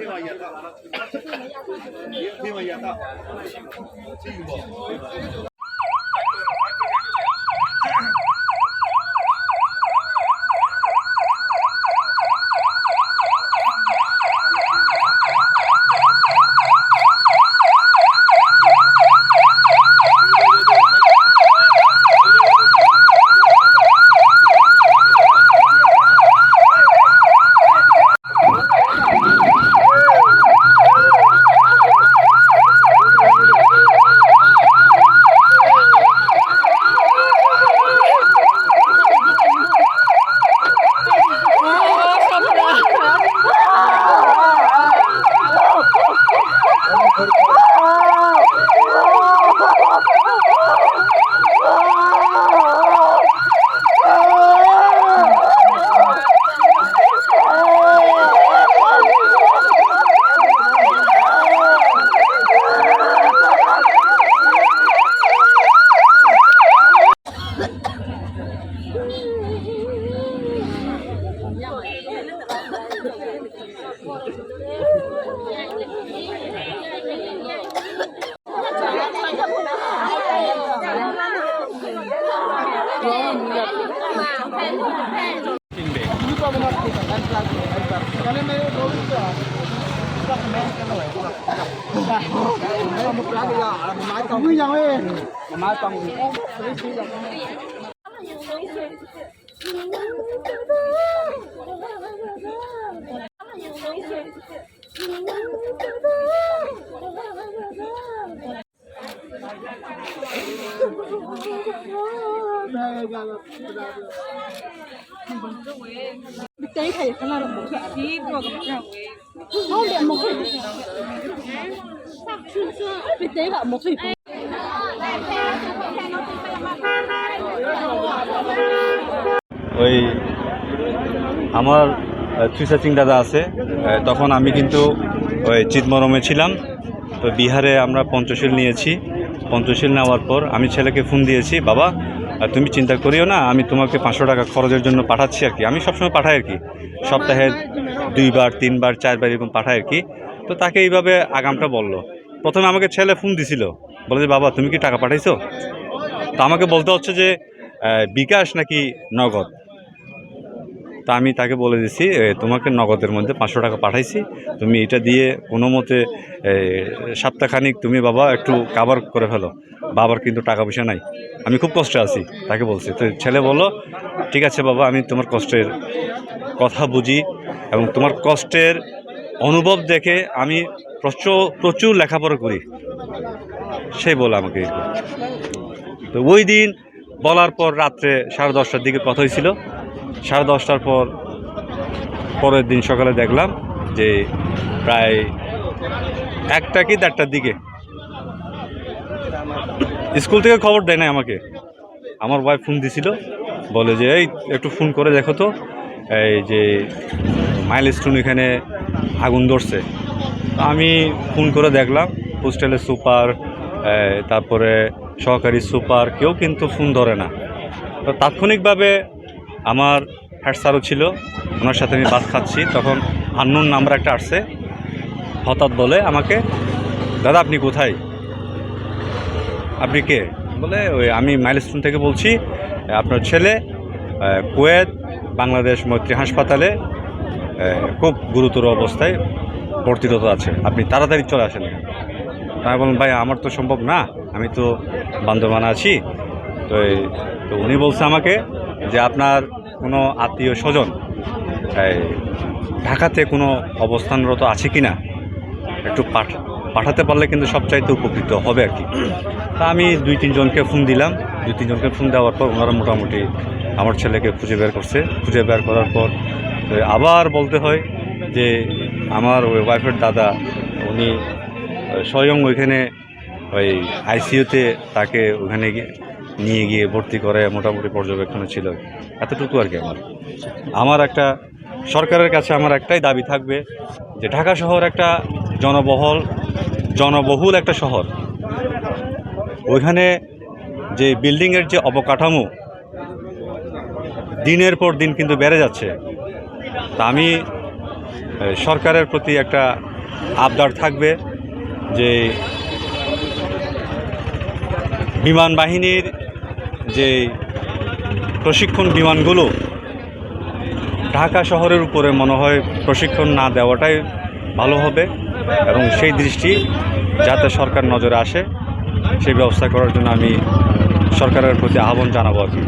另外一套，另外一套，另外一，进步。Mới nhau đi. Má con. Hãy ওই আমার তুষার সিং দাদা আছে। তখন আমি কিন্তু ওই চিতমরমে ছিলাম। তো বিহারে আমরা পঞ্চশীল নিয়েছি। পঞ্চশীল নেওয়ার পর আমি ছেলেকে ফোন দিয়েছি, বাবা আর তুমি চিন্তা করিও না, আমি তোমাকে পাঁচশো টাকা খরচের জন্য পাঠাচ্ছি আর কি। আমি সবসময় পাঠাই আর কি। সপ্তাহে দুইবার, তিনবার, চারবার এরকম পাঠাই আর কি। তো তাকে এইভাবে আগামটা বলল। প্রথমে আমাকে ছেলে ফোন দিছিল। বলে যে, বাবা, তুমি কি টাকা পাঠাইছো? তো আমাকে বলতে হচ্ছে যে বিকাশ নাকি নগদ? তা আমি তাকে বলে দিছি তোমাকে নগদের মধ্যে পাঁচশো টাকা পাঠাইছি। তুমি এটা দিয়ে কোনো মতে সপ্তাহখানিক তুমি বাবা একটু কাভার করে ফেলো। বাবার কিন্তু টাকা পয়সা নাই। আমি খুব কষ্টে আছি, তাকে বলছি। তো ছেলে বলো ঠিক আছে বাবা, আমি তোমার কষ্টের কথা বুঝি এবং তোমার কষ্টের অনুভব দেখে আমি প্রচুর প্রচুর লেখাপড়া করি। সেই বলে আমাকে তো ওই দিন বলার পর রাত্রে সাড়ে দশটার দিকে কথা হয়েছিল। সাড়ে দশটার পর, পরের দিন সকালে দেখলাম যে প্রায় একটা কি দেড়টার দিকে। স্কুল থেকে খবর দেয় না আমাকে। আমার ওয়াইফ ফোন দিছিল, বলে যে, এই, একটু ফোন করে দেখো তো, এই যে মাইলস্টোন এখানে আগুন ধরছে। আমি ফোন করে দেখলাম হোস্টেলের সুপার তারপরে সহকারী সুপার কেউ কিন্তু ফোন ধরে না। তো তাৎক্ষণিকভাবে আমার হেড স্যারও ছিল, ওনার সাথে আমি বাস খাচ্ছি। তখন আন্নুর নাম্বার একটা আসছে, হঠাৎ বলে আমাকে, দাদা, আপনি কোথায়? আপনি কে? বলে, ওই আমি মাইলস্টোন থেকে বলছি, আপনার ছেলে কুয়েত, বাংলাদেশ মৈত্রী হাসপাতালে খুব গুরুতর অবস্থায় ভর্তিরত আছে। আপনি তাড়াতাড়ি চলে আসেন আমি বললাম, ভাই, আমার তো সম্ভব না, আমি তো বান্দরবান আছি। তো তো উনি বলছে আমাকে যে আপনার কোনো আত্মীয় স্বজন ঢাকাতে কোনো অবস্থানরত আছে কি না একটু পাঠ, পাঠাতে পারলে কিন্তু সবচাইতে উপকৃত হবে আর কি। তা আমি দুই, তিনজনকে ফোন দিলাম। দুই, তিনজনকে ফোন দেওয়ার পর ওনারা মোটামুটি আমার ছেলেকে খুঁজে বের করছে। খুঁজে বের করার পর আবার বলতে হয় যে আমার ওই ওয়াইফের দাদা, উনি স্বয়ং ওইখানে ওই আইসিইউতে তাকে ওখানে নিয়ে গিয়ে ভর্তি করে মোটামুটি পর্যবেক্ষণে ছিল। এতটুকু আর কি আমার। আমার একটা, সরকারের কাছে আমার একটাই দাবি থাকবে যে ঢাকা শহর একটা জনবহল, জনবহুল একটা শহর। ওইখানে যে বিল্ডিংয়ের যে অবকাঠামো, দিনের পর দিন কিন্তু বেড়ে যাচ্ছে। তা আমি সরকারের প্রতি একটা আবদার থাকবে যে বিমান বাহিনীর যে প্রশিক্ষণ বিমানগুলো ঢাকা শহরের উপরে মনে হয় প্রশিক্ষণ না দেওয়াটাই ভালো হবে এবং সেই দৃষ্টি যাতে সরকার নজরে আসে, সেই ব্যবস্থা করার জন্য আমি সরকারের প্রতি আহ্বান জানাব আর কি।